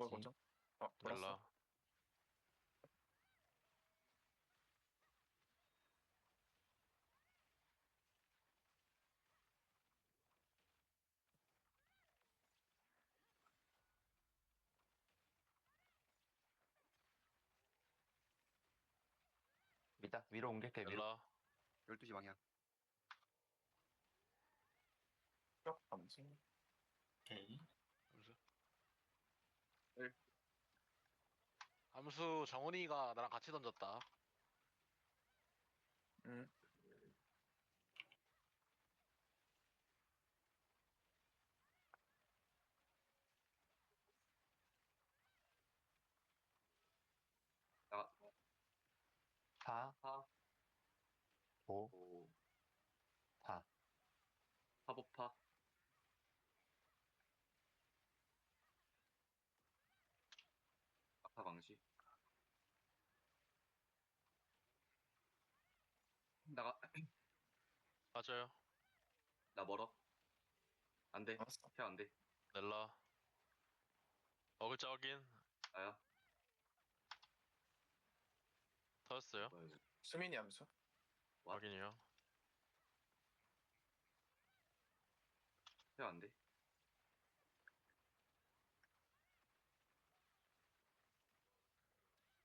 먹을. 거죠? 어, 돌았어. 넬라. 위다 위로 옮길게 위로. 넬라. 12시 방향. 뼈 감지. 오케이. 암수. 일. 암수 정훈이가 나랑 같이 던졌다. 음. 나 4, 4, 5, 5, 4. 파보파. 아파 방시. 나가 맞아요. 나 멀어. 안 돼. 알았어. 케어 안 돼. 넬라. 어글자 확인. 나야. 터졌어요. 뭐야 이거. 수민이 함수. 와. 확인이요. 케어 안 돼.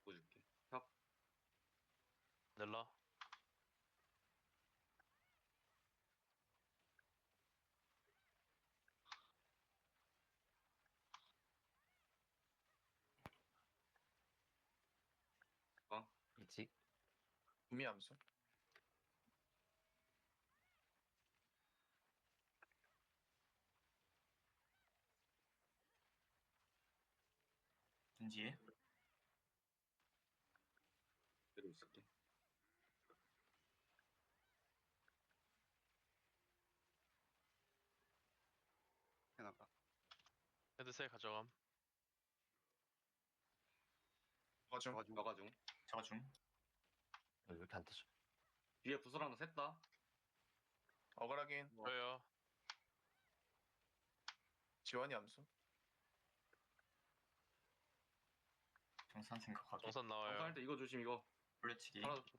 보여줄게. 협. 넬라. 이직. 구미 함수. 든지에. 내려 있을게. 해나가. 헤드셋 가져감. 거중. 너가 중. 너가 중. 저가 중. 어, 왜 이렇게 안? 뒤에 부설 하나 샜다. 어그라긴. 뭐. 저요. 지원이 함수. 정산 생각하기. 정산 정산할 나와요. 때 이거 조심 이거. 사라졌어.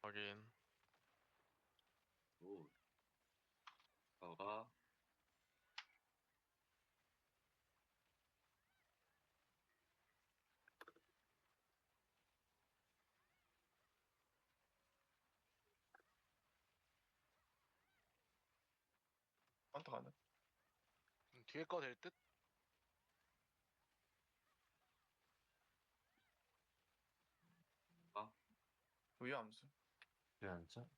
확인. 오. 너가 헌터 가는. 음, 뒤에 거 될 듯? 우유 함수. 유연점.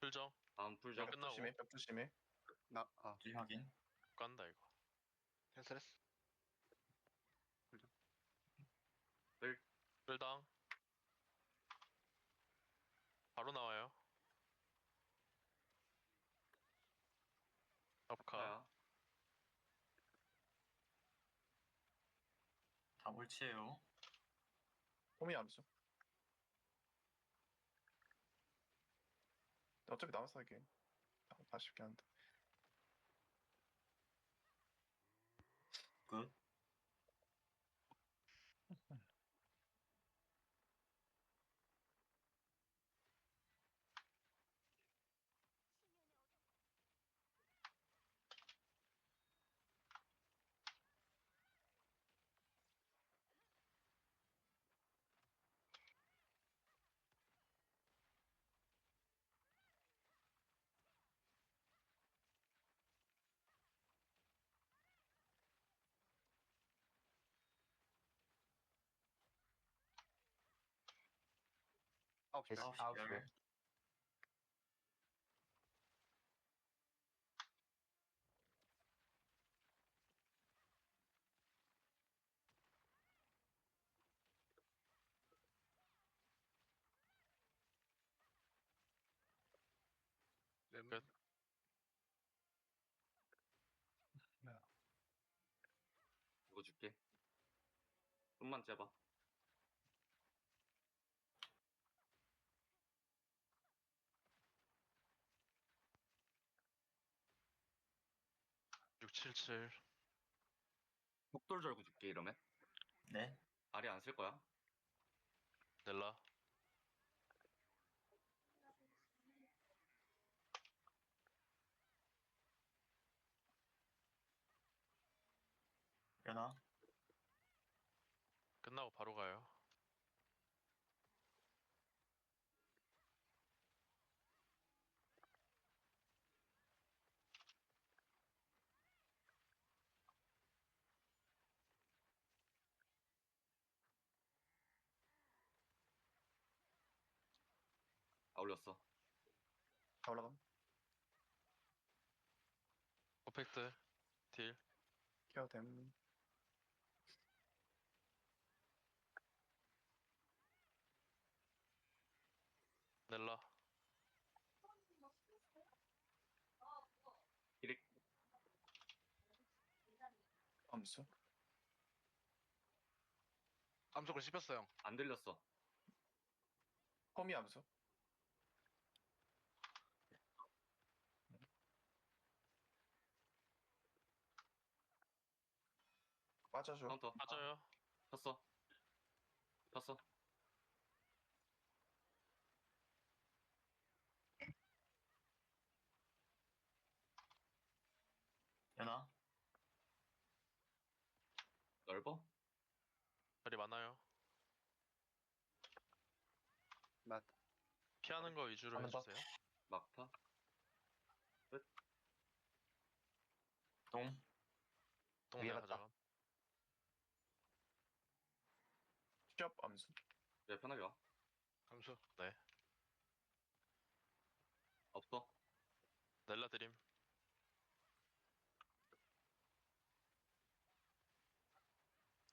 풀정. 다음. 몇 끝나고. 조심해. 벽 조심해. 나 아. 뒤 확인. 간다 이거. 캔슬했어. 풀정. 풀당. 바로 나와요. 업카. 나야. 다 몰치예요. 호미 함수. 어차피 남았어 이게. 다 쉽게 한다. 끝. 아홉 시. 됐어. 아홉 시 아홉 시. 별. 끝. 이거 줄게. 좀만 째봐. 육칠칠. 속돌 절구 줄게 이러면 네. 아리 안 쓸 거야 넬라. 연아. 끝나고 바로 가요. 아 올렸어 다 올라감. 퍼펙트. 딜. 케어됨. 넬라. 히릭 암수. 암석을 씹혔어 형. 안 들렸어 호미 암수. 빠져줘. 카운터 맞아요. 쳤어 쳤어 연아. 넓어 자리 많아요. 맞 피하는 거 위주로 한번. 해주세요. 막타 동. 똥 위에 갔다. 가져감. 취업 암수. 네 편하게 와 암수. 네. 없어 넬라 드림.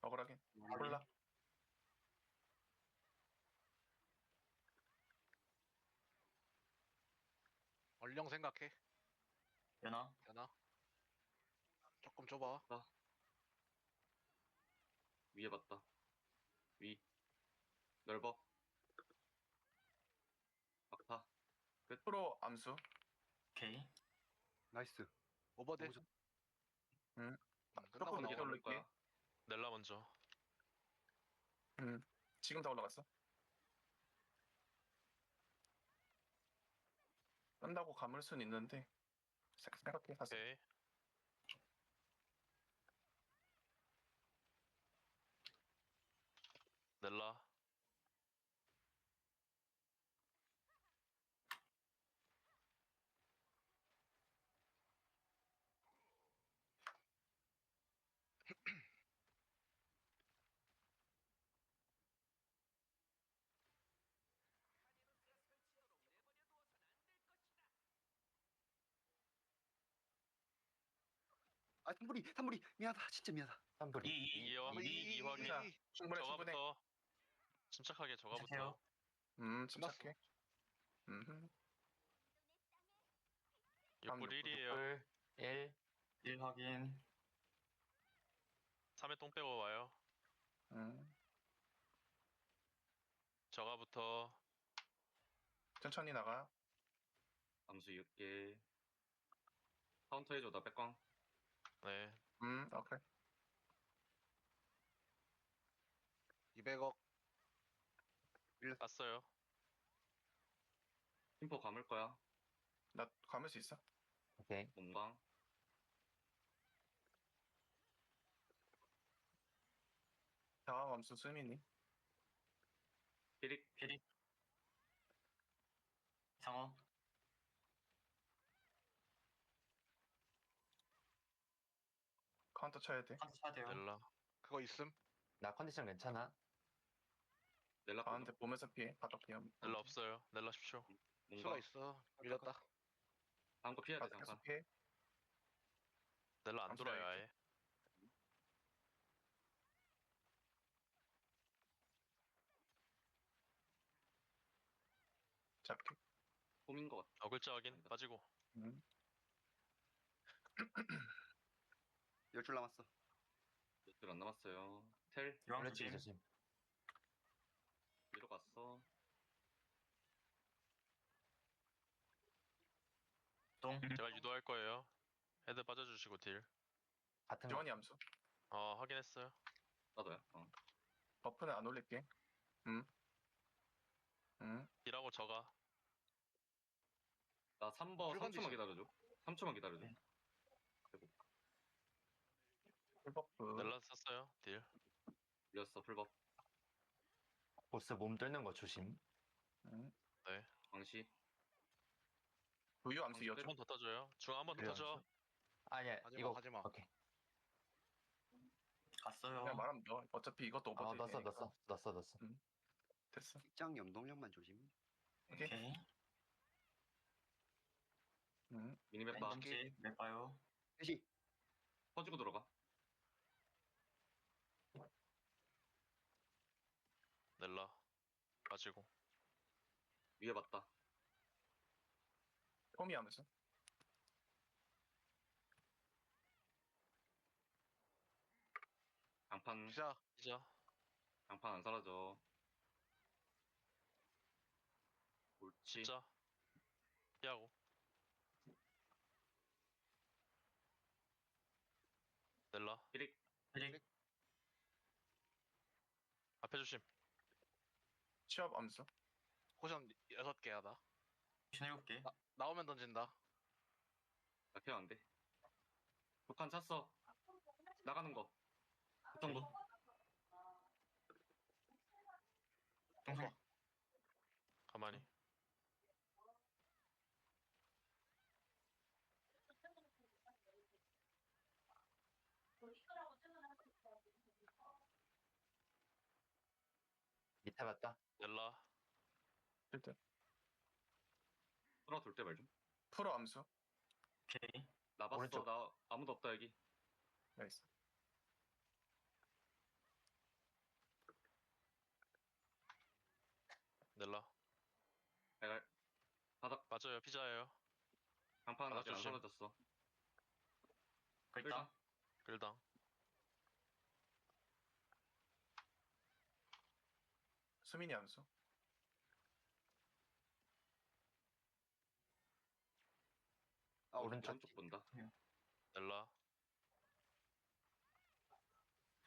억울하게. 몰라. 얼령 생각해. 연아. 되나? 조금 좁아. 위에 봤다 위 넓어 막타 프로 암수. 오케이. 나이스 오버대. 너무 응. 끝나고 조금 늦게 나와. 돌릴게. 거야 넬라 먼저. 지금 다 올라갔어. 끈다고 감을 순 있는데 생- 생각해 사실. 오케이. 넬라. 아 산불이 산불이 미안하다 진짜 미안하다 산불이. 이, 이, 이어 이, 이, 이. 자, 충분해 충분해. 저가부터. 침착하게 저가부터. 음 침착해. 음. 6불 1이에요. 불 1. 1 확인. 3회 똥 빼고 와요. 음. 저가부터. 천천히 나가. 암수 6개 카운터 해줘 나 백광 네. 음 오케이. 200억. 땄어요. 팀포 감을 거야 나 감을 수 있어. 오케이. 몸광 다음 암수 수민이. 히릭 피리. 상어. 카운터 쳐야 돼. 카드 쳐야 돼요. 넬라. 그거 있음? 나 컨디션 괜찮아? 넬라 가운데 보면서 피해. 바닥 피해. 넬라 없어요. 넬라 10초. 몸광 있어. 밀렸다. 다음 거 피해야 돼 바닥 계속 잠깐 피해. 넬라 안 돌아요. 아예. 잡게. 홈인 거 같아 어글자 확인. 빠지고. 음. 열 줄 남았어 열줄 안 남았어요 텔 이왕 그렇지 조심. 위로 갔어 동. 제가 유도할 거예요. 헤드 빠져주시고 딜. 같은 거. 암수. 어 확인했어요. 나도야. 어. 버프는 안 올릴게. 음. 음. 딜하고 저가. 나 3번 풀 3초만 컨디션. 기다려줘. 3초만 기다려줘. 네. 풀버프. 넬라 썼어요. 딜. 이었어 풀법. 보스 몸 뚫는 거 조심. 음. 광시. 부유 암수 네. 한번더 떠줘요. 중앙 한 번 더 그래요. 떠줘. 아니야 하지마 이거 하지마 오케이. 갔어요. 그냥 말하면 넣어. 어차피 이것도 아 오버드. 넣었어 넣었어 넣었어 넣었어. 됐어. 입장 염동력만 조심. 오케이. 오케이. 음. 미니맵 봐. 왼쪽집 맵 봐요. 셋이 퍼지고 들어가. 넬라. 빠지고. 위에 봤다. 홈이 암수. 장판 피자 피자. 장판 안 사라져. 옳지. 진짜. 피하고. 넬라. 피릭. 페릭 앞에 조심. 취업 암수. 포션 6개 하다 션 7개. 나, 나오면 던진다 나 케어 안 돼. 북한 찼어. 나가는 거. 어떤 거? 동생 가만히. 봤다. 넬라. 필드. 풀어 돌때 말 좀. 프로 암수. 오케이. 나 봤어. 오른쪽. 나 아무도 없다 여기. 나이스. 넬라. 내가 바닥 맞아요. 피자예요. 바닥 아직 안. 사라졌어. 글당. 끌당. 수민이 암수. 아, 오른쪽. 오른쪽 본다. 넬라.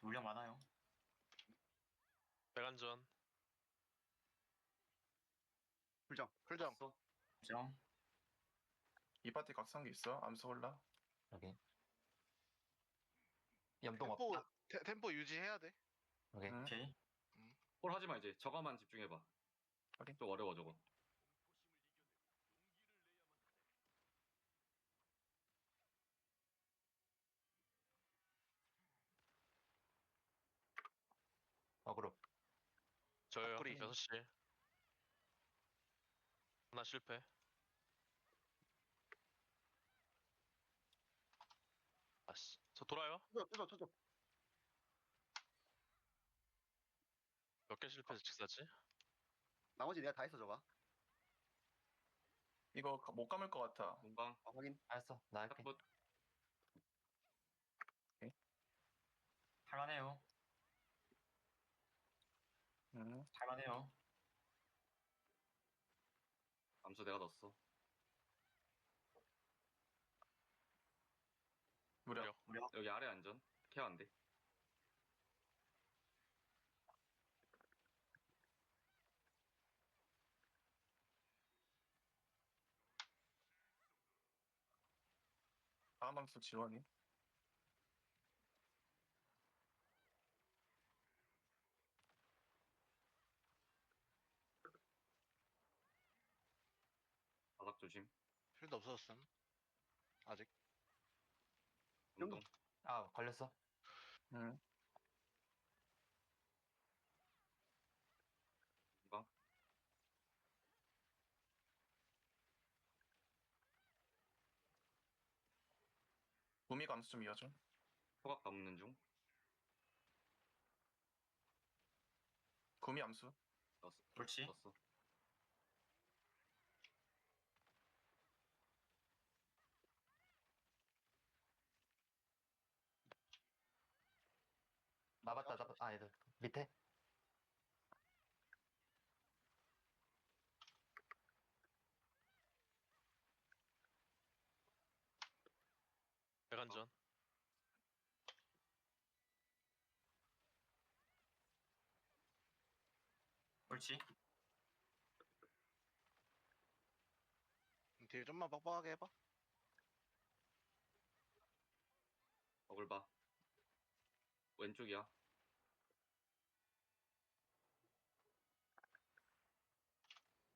물량 많아요. 백안전. 풀정. 풀정 써. 정. 이 파티 각성기 있어. 암수 올라. 여기. 염동 템포 없다. 테, 템포 유지해야 돼 오케이. 음. 오케이. 홀 하지 마 이제. 저거만 집중해봐. 확인. 좀 어려워 저거. 어그로. 저요. 앞구리. 6시. 하나 실패. 아씨. 저 돌아요? 터져 터져 터져. 몇 개 실패해서 직사지? 나머지 내가 다 했어 저거. 이거 가- 못 감을 것 같아. 문방. 아, 확인. 알았어. 나 할게. 탁붓. 할만해요. 음. 할만해요. 암수 내가 넣었어. 무력. 무력. 여기 아래 안전. 케어 안 돼. 다음 암수 지원이. 바닥 조심. 필드 없어졌음 아직 운동. 아 걸렸어. 음. 문방. 구미 감수 좀 이어줘. 소각 감는 중. 구미 암수. 넣었어. 그렇지. 넣었어. 나 봤다. 나 봤다. 아 얘들 밑에. 대관전. 어. 옳지. 음, 딜 좀만 빡빡하게 해봐. 어글 봐. 왼쪽이야.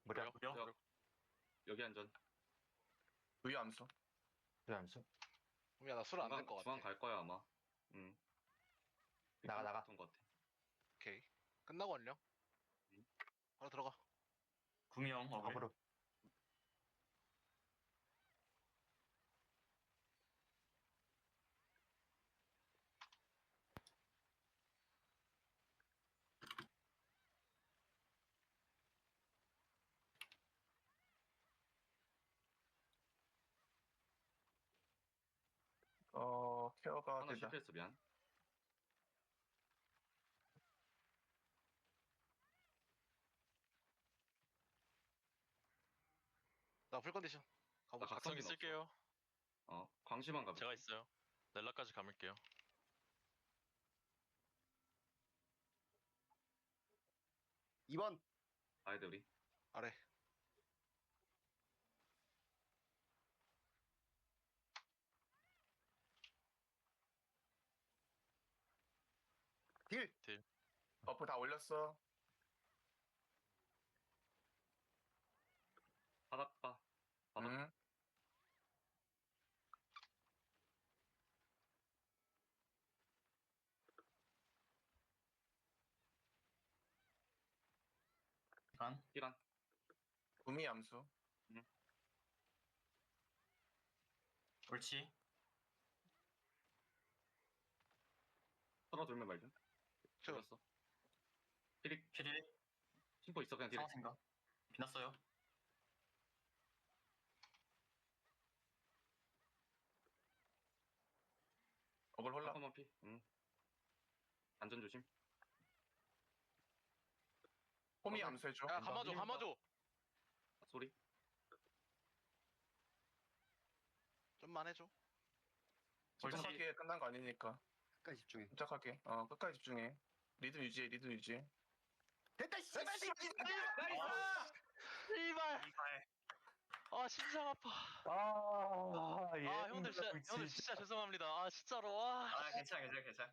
무려 무려? 여기 안전. 의암수. 그다음에 수 그럼 나술 안 될 것 같아. 중앙 갈 거야 아마. 응. 나가, 나가. 같은 것 같아. 오케이. 끝나고 완료. 음. 바로 들어가. 구미형 어글. 어그로 어 케어가 하나 되다. 실패했어 미안. 나 풀컨디션. 나 가보자. 각성기 쓸게요. 어 광시만 가면. 제가 있어요. 넬라까지 감을게요. 이번 가야 돼 우리. 아래. 딜. 버프 다 올렸어. 바닥 봐. 바닥. 응. 간. 시간. 구미 암수. 옳지. 서로 돌면 말든. 저 들었어. 피릭 캐리. 심포 있어 그냥 딜. 상황 생각. 빛났어요. 어글 홀라. 한번만 피. 응. 안전 조심. 호미 어글. 암수 해줘. 야 감아줘 감아줘. 소리. 좀만 해줘. 옳지. 침착하게 끝난 거 아니니까. 끝까지 집중해. 침착하게. 어 끝까지 집중해. 리듬 유지해. 리듬 유지. 됐다 씨. 됐다, 씨. 씨발. 이발. 아 심장 아파. 아, 아 형들 진짜 형들 진짜 죄송합니다. 아 진짜로 와. 아 괜찮아 괜찮아 괜찮아.